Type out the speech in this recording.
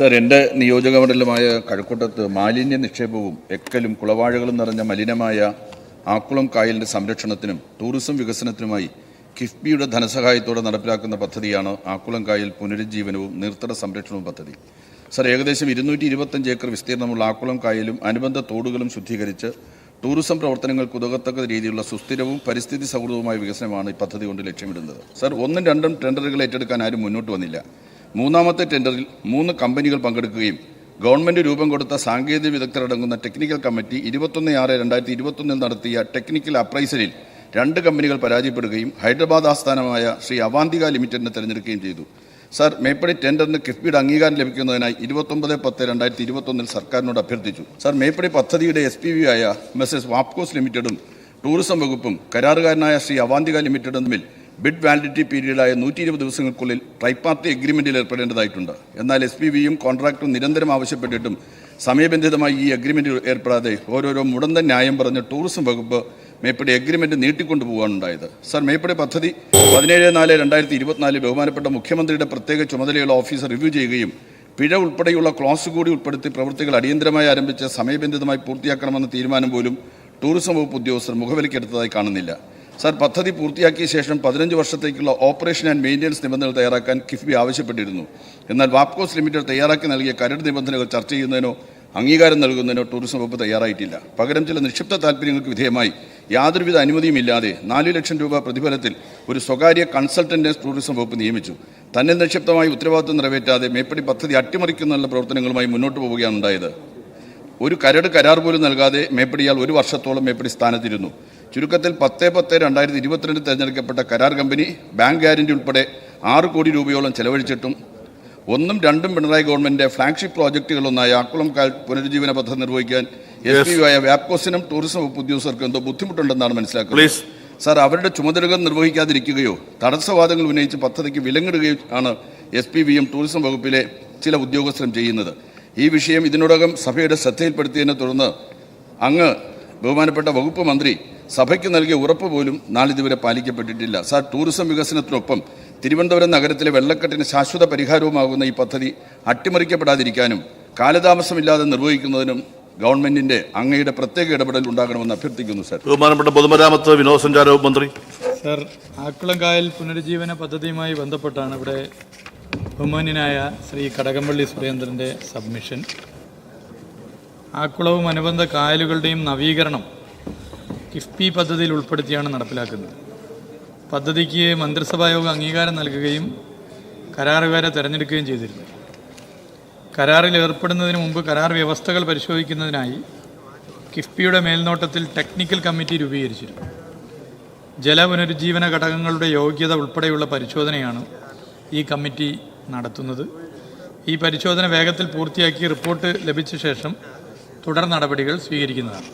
Sir എന്റെ നിയോജക മണ്ഡലമായ കഴക്കൂട്ടത്ത് മാലിന്യ നിക്ഷേപവും എക്കലും കുളവാഴകളും നിറഞ്ഞ മലിനമായ ആക്കുളം കായലിന്റെ സംരക്ഷണത്തിനും ടൂറിസം വികസനത്തിനുമായി കിഫ്ബിയുടെ ധനസഹായത്തോടെ നടപ്പിലാക്കുന്ന പദ്ധതിയാണ് ആക്കുളം കായൽ പുനരുജ്ജീവനവും നീർത്തട സംരക്ഷണവും പദ്ധതി. സർ ഏകദേശം ഇരുന്നൂറ്റി ഇരുപത്തഞ്ച് ഏക്കർ വിസ്തീർണമുള്ള ആക്കുളം കായലും അനുബന്ധ തോടുകളും ശുദ്ധീകരിച്ച് ടൂറിസം പ്രവർത്തനങ്ങൾക്ക് ഉതകത്തക്ക രീതിയിലുള്ള സുസ്ഥിരവും പരിസ്ഥിതി സൗഹൃദവുമായ വികസനമാണ് ഈ പദ്ധതി കൊണ്ട് ലക്ഷ്യമിടുന്നത്. സർ ഒന്നും രണ്ടും ടെൻഡറുകൾ ഏറ്റെടുക്കാൻ ആരും മുന്നോട്ട് വന്നില്ല. മൂന്നാമത്തെ ടെൻഡറിൽ മൂന്ന് കമ്പനികൾ പങ്കെടുക്കുകയും ഗവൺമെന്റ് രൂപം കൊടുത്ത സാങ്കേതിക വിദഗ്ധരടങ്ങുന്ന ടെക്നിക്കൽ കമ്മിറ്റി ഇരുപത്തൊന്ന് ആറ് രണ്ടായിരത്തി ഇരുപത്തൊന്നിൽ നടത്തിയ ടെക്നിക്കൽ അപ്രൈസലിൽ രണ്ട് കമ്പനികൾ പരാജയപ്പെടുകയും ഹൈദരാബാദ് ആസ്ഥാനമായ ശ്രീ അവാന്തിക ലിമിറ്റഡിനെ തെരഞ്ഞെടുക്കുകയും ചെയ്തു. സർ മേപ്പടി ടെൻഡറിന് കിഫ്ബിയുടെ അംഗീകാരം ലഭിക്കുന്നതിനായി ഇരുപത്തൊമ്പത് പത്ത് രണ്ടായിരത്തി ഇരുപത്തൊന്നിൽ സർക്കാരിനോട് അഭ്യർത്ഥിച്ചു. സർ മേപ്പടി പദ്ധതിയുടെ എസ് പി വി ആയ മെസ്സേഴ്സ് വാപ്കോസ് ലിമിറ്റഡും ടൂറിസം വകുപ്പും കരാറുകാരനായ ശ്രീ അവാന്തിക ലിമിറ്റഡും തമ്മിൽ ബിഡ് വാലിഡിറ്റി പീരീഡായ നൂറ്റി ഇരുപത് ദിവസങ്ങൾക്കുള്ളിൽ ട്രൈപാർട്ടി എഗ്രിമെന്റിൽ ഏർപ്പെടേണ്ടതായിട്ടുണ്ട്. എന്നാൽ എസ് പി വിയും കോൺട്രാക്ടറും നിരന്തരം ആവശ്യപ്പെട്ടിട്ടും സമയബന്ധിതമായി ഈ അഗ്രിമെന്റിൽ ഏർപ്പെടാതെ ഓരോരോ മുടന്ത ന്യായം പറഞ്ഞ് ടൂറിസം വകുപ്പ് മേപ്പടി അഗ്രിമെന്റ് നീട്ടിക്കൊണ്ടു പോകാനുണ്ടായത് സർ മേപ്പടി പദ്ധതി പതിനേഴ് നാല് രണ്ടായിരത്തി ഇരുപത്തിനാലിൽ ബഹുമാനപ്പെട്ട മുഖ്യമന്ത്രിയുടെ പ്രത്യേക ചുമതലയുള്ള ഓഫീസർ റിവ്യൂ ചെയ്യുകയും പിഴ ഉൾപ്പെടെയുള്ള ക്ലോസ് കൂടി ഉൾപ്പെടുത്തി പ്രവൃത്തികൾ അടിയന്തരമായി ആരംഭിച്ച് സമയബന്ധിതമായി പൂർത്തിയാക്കണമെന്ന തീരുമാനം പോലും ടൂറിസം വകുപ്പ് ഉദ്യോഗസ്ഥർ മുഖവിലക്കെടുത്തതായി കാണുന്നില്ല. സാർ പദ്ധതി പൂർത്തിയാക്കിയ ശേഷം പതിനഞ്ച് വർഷത്തേക്കുള്ള ഓപ്പറേഷൻ ആൻഡ് മെയിന്റനൻസ് നിബന്ധനകൾ തയ്യാറാക്കാൻ കിഫ്ബി ആവശ്യപ്പെട്ടിരുന്നു. എന്നാൽ വാപ്കോസ് ലിമിറ്റഡ് തയ്യാറാക്കി നൽകിയ കരട് നിബന്ധനകൾ ചർച്ച ചെയ്യുന്നതിനോ അംഗീകാരം നൽകുന്നതിനോ ടൂറിസം വകുപ്പ് തയ്യാറായിട്ടില്ല. പകരം ചില നിക്ഷിപ്ത താല്പര്യങ്ങൾക്ക് വിധേയമായി യാതൊരുവിധ അനുമതിയുമില്ലാതെ നാല് ലക്ഷം രൂപ പ്രതിഫലത്തിൽ ഒരു സ്വകാര്യ കൺസൾട്ടന്റിനെ ടൂറിസം വകുപ്പ് നിയമിച്ചു. തന്നെ നിക്ഷിപ്തമായി ഉത്തരവാദിത്വം നിറവേറ്റാതെ മേപ്പടി പദ്ധതി അട്ടിമറിക്കുന്നതിനുള്ള പ്രവർത്തനങ്ങളുമായി മുന്നോട്ട് പോവുകയാണ് ഉണ്ടായത്. ഒരു കരട് കരാർ പോലും നൽകാതെ മേപ്പടിയാൽ ഒരു വർഷത്തോളം മേപ്പടി സ്ഥാനത്തിരുന്നു. ചുരുക്കത്തിൽ പത്ത് പത്ത് രണ്ടായിരത്തി ഇരുപത്തിരണ്ടിൽ തെരഞ്ഞെടുക്കപ്പെട്ട കരാർ കമ്പനി ബാങ്ക് ഗ്യാരണ്ടി ഉൾപ്പെടെ ആറ് കോടി രൂപയോളം ചെലവഴിച്ചിട്ടും ഒന്നും രണ്ടും പിണറായി ഗവൺമെന്റിന്റെ ഫ്ലാഗ്ഷിപ്പ് പ്രോജക്റ്റുകളൊന്നായ ആക്കുളം കാൽ പുനരുജ്ജീവന പദ്ധതി നിർവഹിക്കാൻ എസ് പി ആയ വ്യാപ്കോസിനും ടൂറിസം വകുപ്പ് ഉദ്യോഗസ്ഥർക്കും എന്തോ ബുദ്ധിമുട്ടുണ്ടെന്നാണ് മനസ്സിലാക്കുന്നത്. സാർ അവരുടെ ചുമതലകൾ നിർവഹിക്കാതിരിക്കുകയോ തടസ്സവാദങ്ങൾ ഉന്നയിച്ച് പദ്ധതിക്ക് വിലങ്ങിടുകയോ ആണ് എസ് പി വിയും ടൂറിസം വകുപ്പിലെ ചില ഉദ്യോഗസ്ഥരും ചെയ്യുന്നത്. ഈ വിഷയം ഇതിനോടകം സഭയുടെ ശ്രദ്ധയിൽപ്പെടുത്തിയതിനെ തുടർന്ന് അങ്ങ് ബഹുമാനപ്പെട്ട വകുപ്പ് മന്ത്രി സഭയ്ക്ക് നൽകിയ ഉറപ്പ് പോലും നാളിതുവരെ പാലിക്കപ്പെട്ടിട്ടില്ല. സാർ ടൂറിസം വികസനത്തിനൊപ്പം തിരുവനന്തപുരം നഗരത്തിലെ വെള്ളക്കെട്ടിന് ശാശ്വത പരിഹാരവുമാകുന്ന ഈ പദ്ധതി അട്ടിമറിക്കപ്പെടാതിരിക്കാനും കാലതാമസമില്ലാതെ നിർവഹിക്കുന്നതിനും ഗവൺമെന്റിന്റെ അങ്ങയുടെ പ്രത്യേക ഇടപെടൽ ഉണ്ടാകണമെന്ന് അഭ്യർത്ഥിക്കുന്നു സാർ. ബഹുമാനപ്പെട്ട പൊതുമരാമത്ത് വിനോദസഞ്ചാര വകുപ്പ് മന്ത്രി. സർ ആക്കുളം കായൽ പുനരുജ്ജീവന പദ്ധതിയുമായി ബന്ധപ്പെട്ടാണ് ഇവിടെ ബഹുമാന്യനായ ശ്രീ കടകംപള്ളി സുരേന്ദ്രന്റെ സബ്മിഷൻ. ആക്കുളവും അനുബന്ധ കായലുകളുടെയും നവീകരണം കിഫ്ബി പദ്ധതിയിൽ ഉൾപ്പെടുത്തിയാണ് നടപ്പിലാക്കുന്നത്. പദ്ധതിക്ക് മന്ത്രിസഭായോഗം അംഗീകാരം നൽകുകയും കരാറുകാരെ തിരഞ്ഞെടുക്കുകയും ചെയ്തിരുന്നു. കരാറിൽ ഏർപ്പെടുന്നതിന് മുമ്പ് കരാർ വ്യവസ്ഥകൾ പരിശോധിക്കുന്നതിനായി കിഫ്ബിയുടെ മേൽനോട്ടത്തിൽ ടെക്നിക്കൽ കമ്മിറ്റി രൂപീകരിച്ചിരുന്നു. ജലപുനരുജ്ജീവന ഘടകങ്ങളുടെ യോഗ്യത ഉൾപ്പെടെയുള്ള പരിശോധനയാണ് ഈ കമ്മിറ്റി നടത്തുന്നത്. ഈ പരിശോധന വേഗത്തിൽ പൂർത്തിയാക്കി റിപ്പോർട്ട് ലഭിച്ച ശേഷം തുടർ നടപടികൾ സ്വീകരിക്കുന്നതാണ്.